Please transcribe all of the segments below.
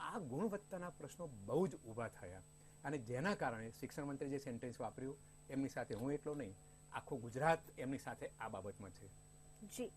આ ગુણવત્તાના પ્રશ્નો બહુ જ ઊભા થયા. અને જેના કારણે શિક્ષણ મંત્રી જે સેન્ટેન્સ વાપર્યું, એમની સાથે હું એટલો નહીં, આખું ગુજરાત એમની સાથે આ બાબતમાં છે. જી.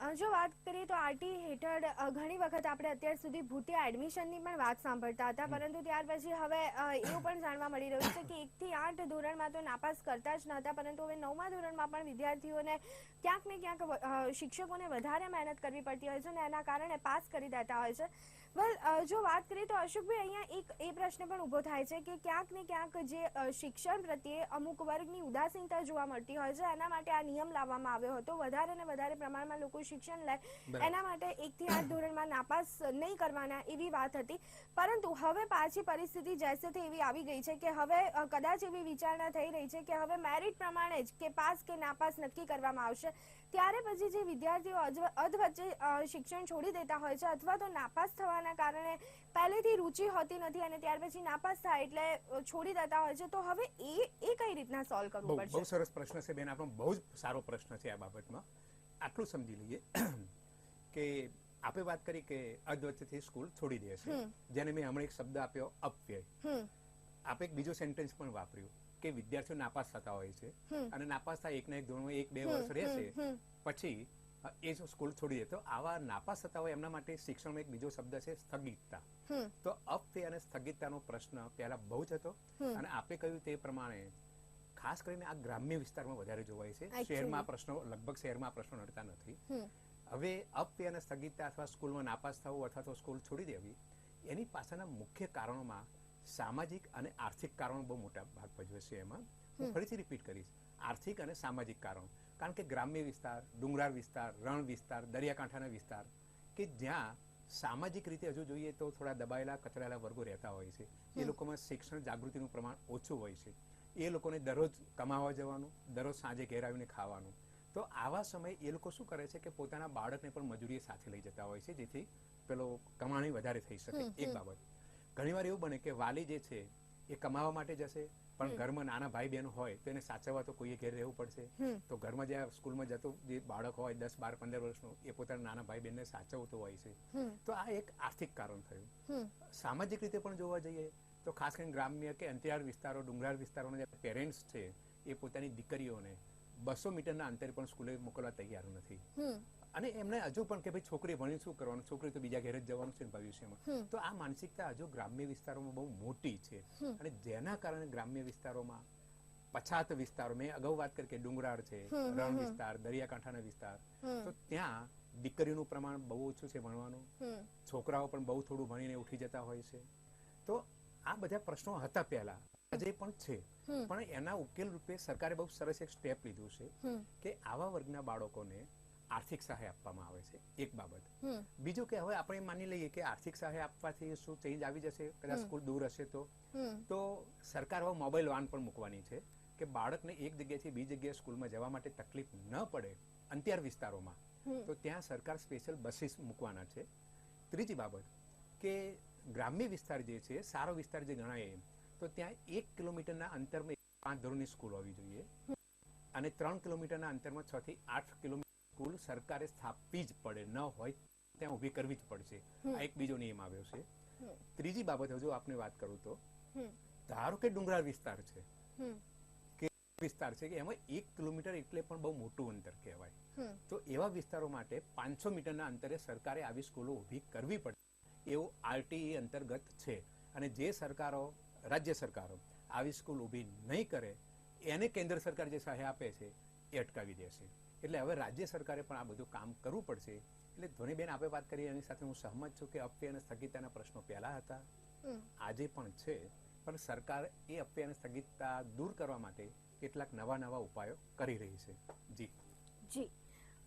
જો વાત કરીએ તો આરટી હેઠળ ઘણી વખત આપણે અત્યાર સુધી ભૂતિયા એડમિશનની પણ વાત સાંભળતા હતા પરંતુ ત્યાર પછી હવે એવું પણ જાણવા મળી રહ્યું છે કે એકથી આઠ ધોરણમાં તો નાપાસ કરતા જ નહોતા પરંતુ હવે નવમા ધોરણમાં પણ વિદ્યાર્થીઓને ક્યાંક ને ક્યાંક શિક્ષકોને વધારે મહેનત કરવી પડતી હોય છે અને એના કારણે પાસ કરી દેતા હોય છે. વેલ જો વાત કરીએ તો અશોકભાઈ અહીંયા એક એ પ્રશ્ન પણ ઊભો થાય છે કે ક્યાંક ને ક્યાંક જે શિક્ષણ પ્રત્યે અમુક વર્ગની ઉદાસીનતા જોવા મળતી હોય છે એના માટે આ નિયમ લાવવામાં આવ્યો હતો. વધારે ને વધારે પ્રમાણમાં લોકો શિક્ષણ લે. એના માટે એકથી આઠ ધોરણમાં નાપાસ નહીં કરવાના એવી વાત હતી. પરંતુ હવે પાછી પરિસ્થિતિ જૈસે તે એવી આવી ગઈ છે કે હવે કદાચ એવી વિચારણા થઈ રહી છે કે હવે મેરિટ પ્રમાણે જ કે પાસ કે નાપાસ નક્કી કરવામાં આવશે. ત્યારે પછી જે વિદ્યાર્થીઓ અધ અધવચ્ચે શિક્ષણ છોડી દેતા હોય છે અથવા તો નાપાસ થવાના કારણે પહેલેથી રુચિ હોતી નથી અને ત્યાર પછી નાપાસ થાય એટલે છોડી દેતા હોય છે તો હવે એ એ કઈ રીતના સોલ્વ કરવું કરવું બહુ પડશે? સરસ પ્રશ્ન છે બેન. આપણો બહુ જ સારો પ્રશ્ન છે આ બાબતમાં. આટલું સમજી લઈએ કે આપણે વાત કરી કે અધવચ્ચેથી સ્કૂલ છોડી દે છે. જેને મેં હમણાં એક શબ્દ આપ્યો અપવ્યય. આપણે એક બીજો સેન્ટેન્સ પણ વાપર્યું કે વિદ્યાર્થીઓ નાપાસ થતા હોય છે અને નાપાસ થાય એકના એક ધોરણમાં એક બે વર્ષ રહેશે. પછી એ જો સ્કૂલ છોડી દે તો આવા નાપાસ થતા હોય એમના માટે શિક્ષણમાં એક બીજો શબ્દ છે સ્થગિતતા. તો અપવ્યય અને સ્થગિતતાનો પ્રશ્ન પહેલા બહુ જ હતો અને આપણે કહ્યું તે પ્રમાણે ખાસ કરીને આ ગ્રામ્ય વિસ્તારમાં વધારે જોવાય છે. શહેરમાં પ્રશ્નો લગભગ શહેરમાં પ્રશ્નો નડતા નથી. હવે અપવ્યય અને સ્થગિતતા અથવા સ્કૂલમાં નાપાસ થવું અથવા તો સ્કૂલ છોડી દેવી એની પાછળના મુખ્ય કારણોમાં સામાજિક અને આર્થિક કારણો બહુ મોટા ભાગ ભજવે છે એમાં. હું ફરીથી રિપીટ કરીશ. આર્થિક અને સામાજિક કારણો. કારણ કે ગ્રામ્ય વિસ્તાર ડુંગરાળ વિસ્તાર રણ વિસ્તાર દરિયાકાંઠાના વિસ્તાર કે જ્યાં સામાજિક રીતે હજુ જોઈએ તો થોડા દબાયેલા કચરાયેલા વર્ગો રહેતા હોય છે. એ લોકોમાં શિક્ષણ જાગૃતિનું પ્રમાણ ઓછું હોય છે. એ લોકોને દરરોજ કમાવા જવાનું દરરોજ સાંજે ઘેર આવીને ખાવાનું. તો આવા સમયે એ લોકો શું કરે છે કે પોતાના બાળકને પણ મજૂરીએ સાથે લઈ જતા હોય છે જેથી પેલો કમાણી વધારે થઈ શકે. એક બાબત. ઘણીવાર એવું બને કે વાલી જે છે એ કમાવા માટે જશે પણ ઘરમાં નાના ભાઈ બહેન હોય તો એને સાચવવા તો કોઈએ ઘેર રહેવું પડશે. તો ઘરમાં જે સ્કૂલમાં જતું જે બાળક હોય દસ બાર પંદર વર્ષનું એ પોતાના નાના ભાઈ બહેનને સાચવતો હોય છે. તો આ એક આર્થિક કારણ થયું. સામાજિક રીતે પણ જોવા જઈએ તો ખાસ કરીને ગ્રામ્ય કે અંતરિયાળ વિસ્તારો ડુંગરાળ વિસ્તારોના જે પેરેન્ટ્સ છે એ પોતાની દીકરીઓને બસો મીટરના અંતરે પણ સ્કૂલે મોકલવા તૈયાર નથી. અને એમને હજુ પણ કે ભાઈ છોકરી ભણી શું કરવાનું? છોકરી તો બીજા ઘરે જ જવાનું છે ભવિષ્યમાં. તો આ માનસિકતા હજુ ગ્રામ્ય વિસ્તારોમાં બહુ મોટી છે. અને જેના કારણે ગ્રામ્ય વિસ્તારોમાં પછાત વિસ્તારો મેં અગાઉ વાત કરી કે ડુંગરાળ છે રણ વિસ્તાર દરિયાકાંઠાના વિસ્તાર. તો ત્યાં દીકરીનું પ્રમાણ બહુ ઓછું છે ભણવાનું. છોકરાઓ પણ બહુ થોડું ભણીને ઉઠી જતા હોય છે. તો આ બધા પ્રશ્નો હતા પહેલા. આજે પણ છે. પણ એના ઉકેલ રૂપે સરકારે બહુ સરસ એક સ્ટેપ લીધું છે કે આવા વર્ગના બાળકોને આર્થિક સહાય આપવામાં આવે છે. એક બાબત. બીજું કે હવે આપણે માની લઈએ કે આર્થિક સહાય આપવાથી શું ચેન્જ આવી જશે? કદાચ સ્કૂલ દૂર હશે તો. તો સરકાર હવે મોબાઈલ વાન પણ મૂકવાની છે કે બાળકને એક જગ્યાએથી બીજી જગ્યાએ સ્કૂલમાં જવા માટે તકલીફ ન પડે અંત્યાર વિસ્તારોમાં. તો ત્યાં સરકાર સ્પેશિયલ બસીસ મૂકવાના છે. ત્રીજી બાબત કે ગ્રામ્ય વિસ્તાર જે છે, સારો વિસ્તાર જે ગણાય એમ, તો ત્યાં એક કિલોમીટરના અંતરમાં પાંચ ધોરણની સ્કૂલ હોવી જોઈએ. અને ત્રણ કિલોમીટરના અંતરમાં છ થી આઠ કિલોમીટર સ્કૂલ સરકારે સ્થાપવી જ પડે. ન હોય ત્યાં ઊભી કરવી જ પડશે. આ એક બીજો નિયમ આવ્યો છે. ત્રીજી બાબત હજુ આપને વાત કરું તો, ધારો કે ડુંગરાળ વિસ્તાર છે, કે વિસ્તાર છે કે એમાં એક કિલોમીટર એટલે પણ બહુ મોટું અંતર કહેવાય. તો એવા વિસ્તારો માટે પાંચસો મીટરના અંતરે સરકારે આવી સ્કૂલો ઊભી કરવી પડે. એવું આરટીઈ અંતર્ગત છે. અને જે સરકારો રાજ્ય સરકારો આવી સ્કૂલ ઊભી નહીં કરે એને કેન્દ્ર સરકાર જે સહાય આપે છે એ અટકાવી દેશે એટલે હવે રાજ્ય સરકારે પણ આ બધું કામ કરવું પડશે. એટલે ધ્વનિબેન આપણે વાત કરી એની સાથે હું સહમત છું કે અપ્ય અને સ્થગિતતાના પ્રશ્નો પહેલા હતા. આજે પણ છે પણ સરકાર એ અપ્ય અને સ્થગિતતા દૂર કરવા માટે કેટલાક નવા નવા ઉપાયો કરી રહી છે. જી. જી.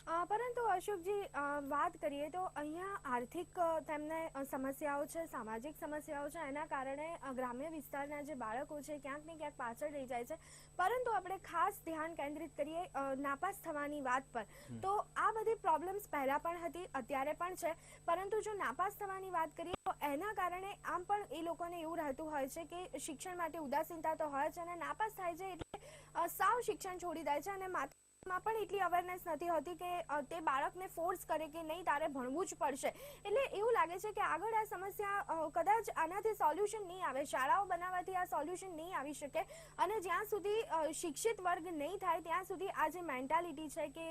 પરંતુ અશોકજી વાત કરીએ તો અહીંયા આર્થિક તેમને સમસ્યાઓ છે સામાજિક સમસ્યાઓ છે એના કારણે ગ્રામ્ય વિસ્તારના જે બાળકો છે ક્યાંક ને ક્યાંક પાછળ રહી જાય છે. પરંતુ આપણે ખાસ ધ્યાન કેન્દ્રિત કરીએ નાપાસ થવાની વાત પર. તો આ બધી પ્રોબ્લેમ્સ પહેલા પણ હતી અત્યારે પણ છે. પરંતુ જો નાપાસ થવાની વાત કરીએ તો એના કારણે આમ પણ એ લોકોને એવું રહેતું હોય છે કે શિક્ષણ માટે ઉદાસીનતા તો હોય છે અને નાપાસ થાય છે એટલે સાવ શિક્ષણ છોડી દે છે અને માત્ર માં પણ એટલી અવેરનેસ નથી હોતી કે તે બાળકને ફોર્સ કરે કે નહીં, તારે ભણવું જ પડશે. એટલે એવું લાગે છે કે આગળ આ સમસ્યા કદાચ આનાથી સોલ્યુશન નહીં આવે. શાળાઓ બનાવવાથી આ સોલ્યુશન નહીં આવી શકે. અને જ્યાં સુધી શિક્ષિત વર્ગ નહીં થાય, ત્યાં સુધી આ જે મેન્ટાલિટી છે કે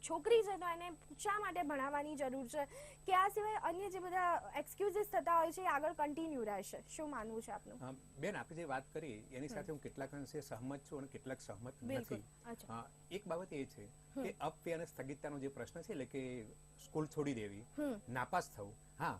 છોકરી છે તો એને શા માટે ભણાવવાની જરૂર છે? કે આ સિવાય અન્ય જે બધા એક્સક્યુઝિસ થતા હોય છે એ આગળ કન્ટિન્યુ રહેશે. શું માનવું છે આપનું? બેન આપણે જે વાત કરી એની સાથે હું કેટલાક અંશે સહમત છું અને કેટલાક સહમત નથી. એક બાબત એ છે કે અપે અને સ્થગિતતાનો જે પ્રશ્ન છે એટલે કે સ્કૂલ છોડી દેવી નાપાસ થવું. હા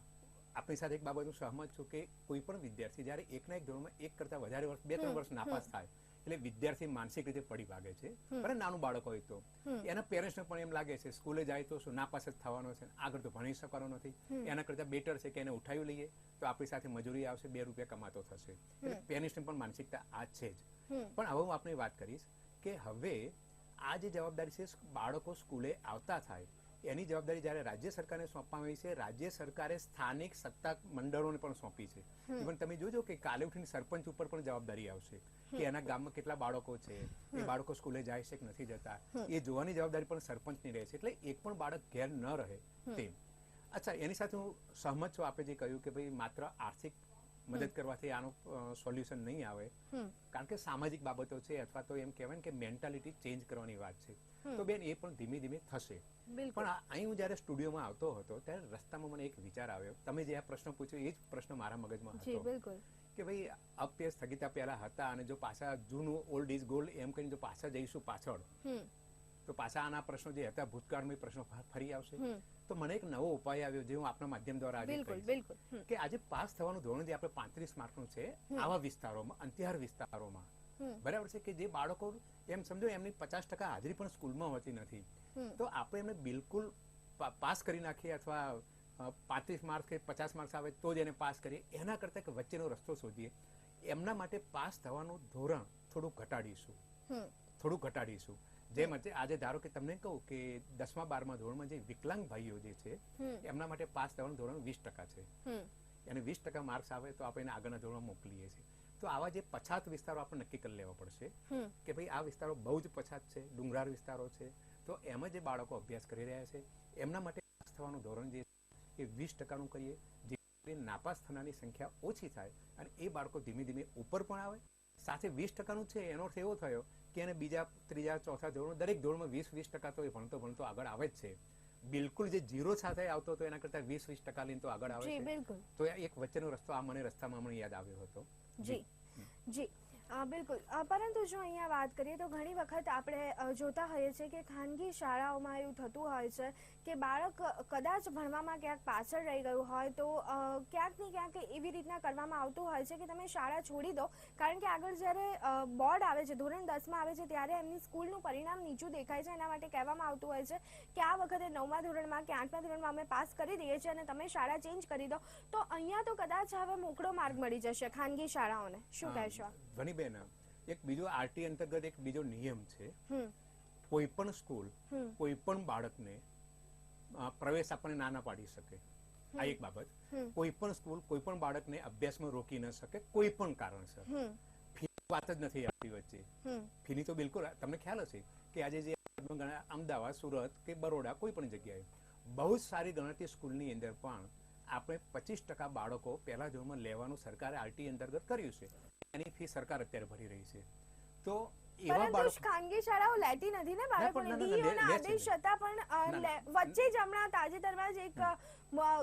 આપણી સાથે એક બાબત હું સહમત છું કે કોઈ પણ વિદ્યાર્થી જ્યારે એકના એક ધોરણમાં એક કરતા વધારે વર્ષ બે ત્રણ વર્ષ નાપાસ થાય એટલે વિદ્યાર્થી માનસિક રીતે પડી ભાગે છે. હમ. નાનું બાળક હોય તો. એના પેરેન્ટ્સને પણ એમ લાગે છે સ્કૂલે જાય તો શું નાપાસ જ થવાનો છે? આગળ તો ભણી શકવાનો નથી. એના કરતા બેટર છે કે એને ઉઠાવી લઈએ તો આપણી સાથે મજૂરી આવશે બે રૂપિયા કમાતો થશે. એટલે. પેરેન્ટ્સની પણ માનસિકતા આ છે જ. પણ હવે હું આપણે વાત કરીશ કે હવે આ જે જવાબદારી છે બાળકો સ્કૂલે આવતા થાય એની જવાબદારી જ્યારે રાજ્ય સરકારને સોંપવામાં આવી છે રાજ્ય સરકારે સ્થાનિક સત્તા મંડળોને પણ સોંપી છે. ઇવન તમે જોજો કે કાલે ઉઠીને સરપંચ ઉપર પણ જવાબદારી આવશે. કે એના ગામમાં કેટલા બાળકો છે એ બાળકો સ્કૂલે જાય છે કે નથી જતા એ જોવાની જવાબદારી પણ સરપંચની રહે છે. એટલે એક પણ બાળક ઘેર ન રહે તેમ. અચ્છા એની સાથે હું સહમત છું આપણે જે કહ્યું કે ભાઈ માત્ર આર્થિક મદદ કરવાથી આનું સોલ્યુશન નહીં આવે. કારણ કે સામાજિક બાબતો છે અથવા તો એમ કહેવાય કે મેન્ટાલિટી ચેન્જ કરવાની વાત છે. તો બેન એ પણ ધીમે ધીમે થશે. પણ અહીં હું જ્યારે સ્ટુડિયોમાં આવતો હતો ત્યારે રસ્તામાં મને એક વિચાર આવ્યો. તમે જે આ પ્રશ્ન પૂછ્યો એ જ પ્રશ્ન મારા મગજમાં હતો. બિલકુલ. કે ભાઈ અપ્ય સ્થગિતા પહેલા હતા અને જો પાછા જૂનું ઓલ્ડ ઇઝ ગોલ્ડ એમ કરીને જો પાછા જઈશું પાછળ તો પાછા આના પ્રશ્નો જે હતા ભૂતકાળમાં પ્રશ્નો ફરી આવશે. તો મને એક નવો ઉપાય આવ્યો જે હું આપના માધ્યમ દ્વારા આજે બિલકુલ બિલકુલ કે આજે પાસ થવાનું ધોરણ જે આપણે પાંત્રીસ માર્કનું છે. આવા વિસ્તારોમાં અંતિહાર વિસ્તારોમાં. બરાબર છે કે જે બાળકો એમ સમજો એમની પચાસ ટકા હાજરી પણ સ્કૂલમાં હોતી નથી. તો આપણે એમને બિલકુલ પાસ કરી નાખીએ અથવા પાંત્રીસ માર્ક્સ કે પચાસ માર્ક્સ આવે તો જ એને પાસ કરીએ. એના કરતાં કે વચ્ચેનો રસ્તો શોધીએ. એમના માટે પાસ થવાનું ધોરણ થોડું ઘટાડીશું. થોડું ઘટાડીશું. જેમ આજે આજે ધારો કે તમને કહું કે દસમા બારમા ધોરણમાં જે વિકલાંગ ભાઈઓ જે છે એમના માટે પાસ થવાનું ધોરણ વીસ ટકા છે. એને વીસ ટકા માર્ક્સ આવે તો આપણે એને આગળના ધોરણમાં મોકલીએ છીએ. તો આવા જે પછાત વિસ્તારો આપણે નક્કી કરી લેવા પડશે કે ભાઈ આ વિસ્તારો બહુ જ પછાત છે ડુંગરાળ વિસ્તારો છે. તો એમાં જે બાળકો અભ્યાસ કરી રહ્યા છે એમના માટે પાસ થવાનું ધોરણ જે એ વીસ ટકાનું કરીએ જે નાપાસ થનારની સંખ્યા ઓછી થાય અને એ બાળકો ધીમે ધીમે ઉપર પણ આવે. સાથે વીસ ટકાનું છે એનો અર્થ એવો થયો કે એને બીજા ત્રીજા ચોથા ધોરણ દરેક ધોરણમાં વીસ વીસ ટકા તો એ ભણતો ભણતો આગળ આવે જ છે. બિલકુલ જે જીરો સાથે આવતો હતો એના કરતા વીસ વીસ ટકા લઈને તો આગળ આવે છે. તો એક વચ્ચેનો રસ્તો આ મને રસ્તામાં મને યાદ આવ્યો હતો. જી. જી. બિલકુલ. પરંતુ જો અહીંયા વાત કરીએ તો ઘણી વખત આપણે જોતા હોઈએ છીએ કે ખાનગી શાળાઓમાં એવું થતું હોય છે કે બાળક કદાચ ભણવામાં ક્યાંક પાછળ રહી ગયું હોય તો ક્યાંક ને ક્યાંક એવી રીતના કરવામાં આવતું હોય છે કે તમે શાળા છોડી દો. કારણ કે આગળ જ્યારે બોર્ડ આવે છે ધોરણ દસમાં આવે છે ત્યારે એમની સ્કૂલનું પરિણામ નીચું દેખાય છે એના માટે કહેવામાં આવતું હોય છે કે આ વખતે નવમા ધોરણમાં કે આઠમા ધોરણમાં અમે પાસ કરી દઈએ છીએ અને તમે શાળા ચેન્જ કરી દો. તો અહીંયા તો કદાચ હવે મોકળો માર્ગ મળી જશે ખાનગી શાળાઓને. શું કહેશો ધ્વનિબેન એક બીજો આરટી અંતર્ગત એક બીજો નિયમ છે. કોઈ પણ સ્કૂલ કોઈ પણ બાળકને પ્રવેશ આપણને ના ના પાડી શકે. આ એક બાબત. કોઈ પણ સ્કૂલ કોઈ પણ બાળકને અભ્યાસમાં રોકી ન શકે કોઈ પણ કારણસર ફી વાત જ નથી આપણી વચ્ચે. ફીની તો બિલકુલ તમને ખ્યાલ હશે કે આજે જે અમદાવાદ સુરત કે બરોડા કોઈ પણ જગ્યાએ બહુ જ સારી ગણતરી સ્કૂલની અંદર પણ આપણે પચીસ ટકા બાળકો પહેલા ધોરણમાં લેવાનું સરકારે આરટી અંતર્ગત કર્યું છે. એની ફી સરકાર અત્યારે ભરી રહી છે. તો એવા પરંતુ બાળકો ખાનગી શાળાઓ લેતી નથી ને બાળકોને. ના, ના, ના, લે- ડીઈઓના લે છે આદેશ ને. પણ અ, ના, લે- ના. વચ્ચે જ હમણાં તાજેતરમાં જ એક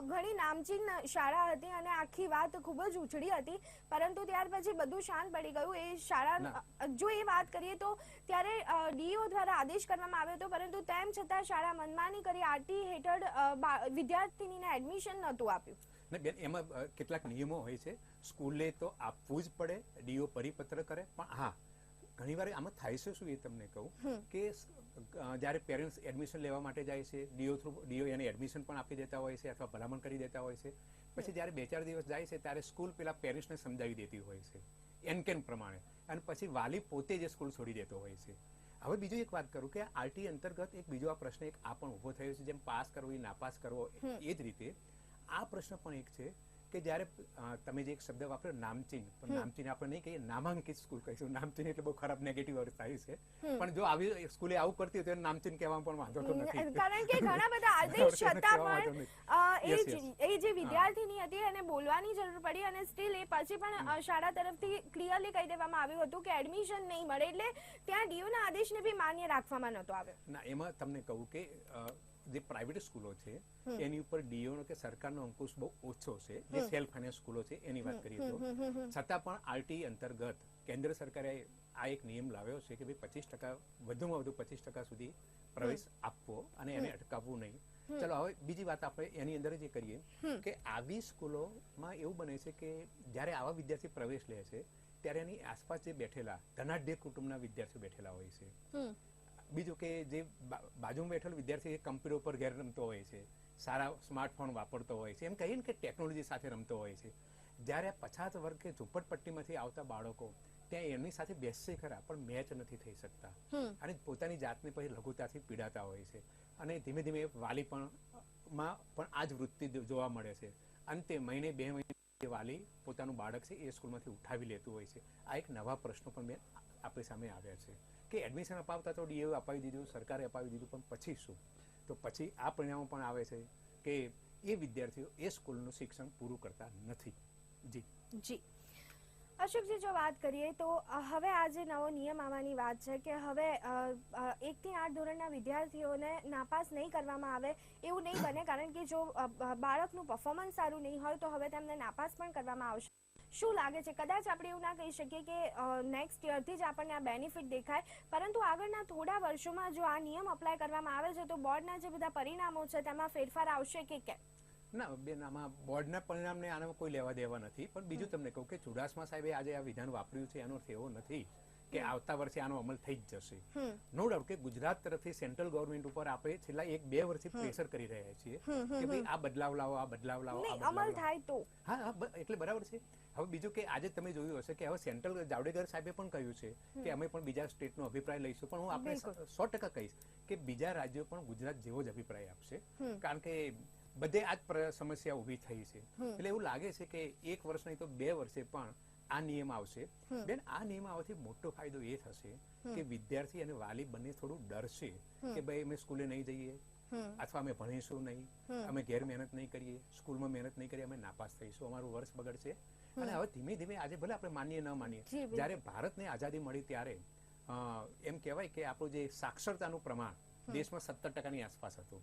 ઘણી નામચીન શાળા હતી અને આખી વાત ખૂબ જ ઉછળી હતી. પરંતુ ત્યાર પછી બધું શાંત પડી ગયું. એ શાળા જો એ વાત કરીએ તો ત્યારે ડીઓ દ્વારા આદેશ કરવામાં આવ્યો હતો. પરંતુ તેમ છતાં શાળા મનમાની કરી આરટી હેઠળ વિદ્યાર્થીનીને એડમિશન નહોતું આપ્યું. ને બેન એમાં કેટલાક નિયમો હોય છે. સ્કૂલે તો આપવું જ પડે ડીઓ પરિપત્ર કરે. પણ હા ઘણીવાર આમાં થાય છે શું એ તમને કહું? કે જ્યારે પેરેન્ટ્સ એડમિશન લેવા માટે જાય છે ડીઓ થ્રુ ડીઓ એને એડમિશન પણ આપી દેતા હોય છે અથવા ભલામણ કરી દેતા હોય છે. પછી જ્યારે બે ચાર દિવસ જાય છે ત્યારે સ્કૂલ પેલા પેરેન્ટ્સને સમજાવી દેતી હોય છે. એન કેન પ્રમાણે. અને પછી વાલી પોતે જે સ્કૂલ છોડી દેતો હોય છે. હવે બીજું એક વાત કરું કે આરટી અંતર્ગત એક બીજો આ પ્રશ્ન એક આ પણ ઊભો થયો છે. જેમ પાસ કરવો એ નાપાસ કરવો એ જ રીતે આ પ્રશ્ન પણ એક છે કે જ્યારે તમે જે એક શબ્દ વાપર્યો નામચીન પણ નામચીન આપણે નહીં કહીએ નામાંકિત સ્કૂલ કહીશું. નામચીન એટલે બહુ ખરાબ નેગેટિવ અર્થ થાય છે. પણ જો આવી સ્કૂલે આવું કરતી હોય તો નામચીન કહેવામાં પણ વાંધો તો નથી. કારણ કે ઘણા બધા આદેશ છતાં પણ એ જ- વિદ્યાર્થીની હતી એને બોલવાની જરૂર પડી અને સ્ટીલ એ પછી પણ શાળા તરફથી ક્લિયરલી કહી દેવામાં આવ્યું હતું કે એડમિશન નહીં મળે એટલે ત્યાં ડીઓના આદેશને બી માન્ય રાખવામાં નહોતો આવ્યો. ના એમાં તમને કહું કે જે પ્રાઇવેટ સ્કૂલો છે એની ઉપર ડીઓનો કે સરકારનો અંકુશ બહુ ઓછો છે જે સેલ્ફ ફાઇનાન્સ સ્કૂલો છે એની વાત કરીએ તો. છતાં પણ આરટી અંતર્ગત કેન્દ્ર સરકારે આ એક નિયમ લાવ્યો છે કે ભાઈ પચીસ ટકા વધુમાં વધુ પચીસ ટકા સુધી પ્રવેશ આપવો અને એને અટકાવવું નહીં. ચલો હવે બીજી વાત આપણે એની અંદર જે કરીએ કે આવી સ્કૂલોમાં એવું બને છે કે જ્યારે આવા વિદ્યાર્થી પ્રવેશ લે છે ત્યારે એની આસપાસ જે બેઠેલા ધનાઢ્ય કુટુંબના વિદ્યાર્થીઓ બેઠેલા હોય છે. બીજું કે જે બાજુમાં બેઠેલો વિદ્યાર્થી કમ્પ્યુટર ઉપર ઘેર રમતો હોય છે સારા સ્માર્ટફોન વાપરતો હોય છે એમ કહીએ ને કે ટેકનોલોજી સાથે રમતો હોય છે. જ્યારે આ પછાત વર્ગ કે ઝૂંપડપટ્ટીમાંથી આવતા બાળકો ત્યાં એમની સાથે બેસશે ખરા પણ મેચ નથી થઈ શકતા. અને પોતાની જાતને પછી લઘુતાથી પીડાતા હોય છે. અને ધીમે ધીમે વાલી પણ માં પણ આ જ વૃત્તિ જોવા મળે છે. અંતે મહિને બે મહિને વાલી પોતાનું બાળક છે એ સ્કૂલમાંથી ઉઠાવી લેતું હોય છે. આ એક નવા પ્રશ્નો પણ મેં આપણી સામે આવ્યા છે. કે એડમિશન અપાવતા તો ડીએ અપાવી દીધું સરકારે અપાવી દીધું પણ પછી શું? તો પછી આ પરિણામો પણ આવે છે કે એ વિદ્યાર્થીઓ એ સ્કૂલનું શિક્ષણ પૂરું કરતા નથી. જી. જી. અશોકજી જો વાત કરીએ તો હવે આ જે નવો નિયમ આવવાની વાત છે કે હવે અ, એકથી આઠ ધોરણના વિદ્યાર્થીઓને નાપાસ નહીં કરવામાં આવે એવું નહીં બને કારણ કે જો બાળકનું પરફોર્મન્સ સારું નહીં હોય તો હવે તેમને નાપાસ પણ કરવામાં આવશે. શું લાગે છે? કદાચ આપણે એવું ના કહી શકીએ કે નેક્સ્ટ યરથી જ આપણને આ બેનિફિટ દેખાય. પરંતુ આગળના થોડા વર્ષોમાં જો આ નિયમ અપ્લાય કરવામાં આવે છે તો બોર્ડના જે બધા પરિણામો છે તેમાં ફેરફાર આવશે કે કેમ? ના બેન આમાં બોર્ડના પરિણામને આનામાં કોઈ લેવા દેવા નથી. પણ બીજું તમને કહું કે ચુડાસમા સાહેબે આજે આ વિધાન વાપર્યું છે એનો એવો નથી કે આવતા વર્ષે આનો અમલ થઈ જ જશે. નો ડાઉટ કે ગુજરાત તરફથી સેન્ટ્રલ ગવર્મેન્ટ ઉપર આપણે છેલ્લા એક બે વર્ષથી પ્રેશર કરી રહ્યા છીએ કે ભાઈ આ બદલાવ લાવો આ બદલાવ લાવો અમલ થાય તો. હા હા એટલે બરાબર છે. હવે બીજું કે આજે તમે જોયું હશે કે હવે સેન્ટ્રલ જાવડેકર સાહેબે પણ કહ્યું છે કે અમે પણ બીજા સ્ટેટનો અભિપ્રાય લઈશું. પણ હું આપણે સો ટકા કહીશ કે બીજા રાજ્યો પણ ગુજરાત જેવો જ અભિપ્રાય આપશે. કારણ કે બધે આ જ સમસ્યા ઊભી થઈ છે. એટલે એવું લાગે છે કે એક વર્ષ નહીં તો બે વર્ષે પણ આ નિયમ આવશે. બેન આ નિયમ આવવાથી મોટો ફાયદો એ થશે કે વિદ્યાર્થી અને વાલી બંને થોડું ડરશે કે ભાઈ અમે સ્કૂલે નહીં જઈએ અથવા અમે ભણીશું નહીં. અમે ઘેર મહેનત નહીં કરીએ. સ્કૂલમાં મહેનત નહીં કરીએ. અમે નાપાસ થઈશું. અમારું વર્ષ બગડશે. અને હવે ધીમે ધીમે આજે ભલે આપણે માનીએ ન માનીએ જ્યારે ભારતને આઝાદી મળી ત્યારે એમ કહેવાય કે આપણું જે સાક્ષરતાનું પ્રમાણ દેશમાં સત્તર ટકાની આસપાસ હતું.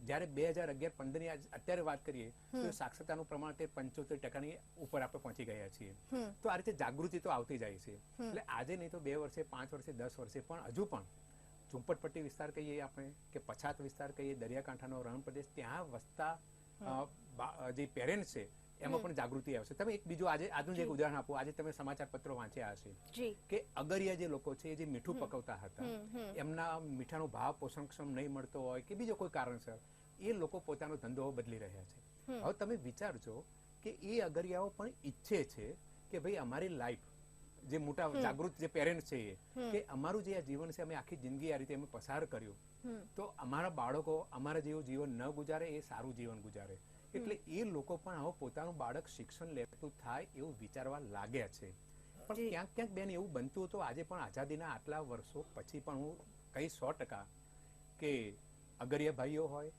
જ્યારે બે હજાર અગિયાર પંદરની અત્યારે વાત કરીએ તો સાક્ષરતાનું પ્રમાણ તે પંચોતેર ટકાની ઉપર આપણે પહોંચી ગયા છીએ. તો આ રીતે જાગૃતિ તો આવતી જાય છે. એટલે આજે નહીં તો બે વર્ષે પાંચ વર્ષે દસ વર્ષે પણ હજુ પણ ઝુંપડપટ્ટી વિસ્તાર કહીએ આપણે કે પછાત વિસ્તાર કહીએ દરિયાકાંઠાનો રણ પ્રદેશ ત્યાં વસતા જે પેરેન્ટ્સ છે એમાં પણ જાગૃતિ આવશે. તમે એક બીજું આજે આજનું જે એક ઉદાહરણ આપો આજે તમે સમાચાર પત્રો વાંચ્યા હશે કે અગરિયા જે લોકો છે જે મીઠું પકવતા હતા એમના મીઠાનો ભાવ પોષણક્ષમ નહીં મળતો હોય કે બીજો કોઈ કારણસર એ લોકો પોતાનો ધંધો બદલી રહ્યા છે. હવે તમે વિચારજો કે એ અગરિયાઓ પણ ઈચ્છે છે કે ભાઈ અમારી લાઈફ જે મોટા જાગૃત જે પેરેન્ટ્સ છે એ કે અમારું જે આ જીવન છે અમે આખી જિંદગી આ રીતે અમે પસાર કર્યું. તો અમારા બાળકો અમારા જેવું જીવન ન ગુજારે એ સારું જીવન ગુજારે. એટલે એ લોકો પણ હવે પોતાનું બાળક શિક્ષણ લેતું થાય એવું વિચારવા લાગ્યા છે. પણ ક્યાંક ક્યાંક બેન એવું બનતું હતું આજે પણ આઝાદીના આટલા વર્ષો પછી પણ હું કઈ સો ટકા કે અગરિયા ભાઈઓ હોય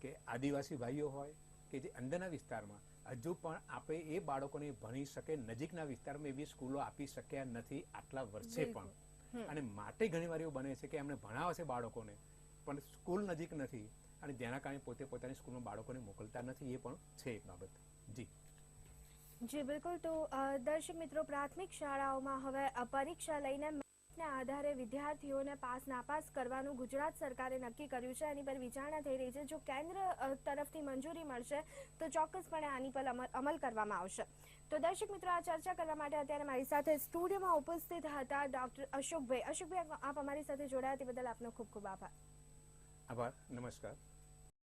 કે આદિવાસી ભાઈઓ હોય કે જે અંદરના વિસ્તારમાં હજુ પણ આપણે એ બાળકોને ભણી શકે નજીકના વિસ્તારમાં એવી સ્કૂલો આપી શક્યા નથી આટલા વર્ષે પણ. અને માટે ઘણી વાર એવું બને છે કે એમને ભણાવે છે બાળકોને પણ સ્કૂલ નજીક નથી. અને જેના કારણે પોતે પોતાની સ્કૂલમાં બાળકોને મોકલતા નથી, એ પણ છે એક બાબત. જી. જી, બિલકુલ. તો દર્શક મિત્રો, પ્રાથમિક શાળાઓમાં હવે પરીક્ષા લઈને ના આધારે વિદ્યાર્થીઓને પાસ નાપાસ કરવાનું ગુજરાત સરકારે નક્કી કર્યું છે. એની પર વિચારણા થઈ રહી છે. જો કેન્દ્ર તરફથી મંજૂરી મળશે, તો ચોક્કસપણે આની પર અમલ અમલ કરવામાં આવશે. તો દર્શક મિત્રો, આ ચર્ચા કરવા માટે અત્યારે મારી સાથે સ્ટુડિયોમાં ઉપસ્થિત હતા ડોક્ટર અશોકભાઈ. અશોકભાઈ, આપ અમારી સાથે જોડાયા તે બદલ આપનો ખૂબ ખૂબ આભાર. આભાર. નમસ્કાર.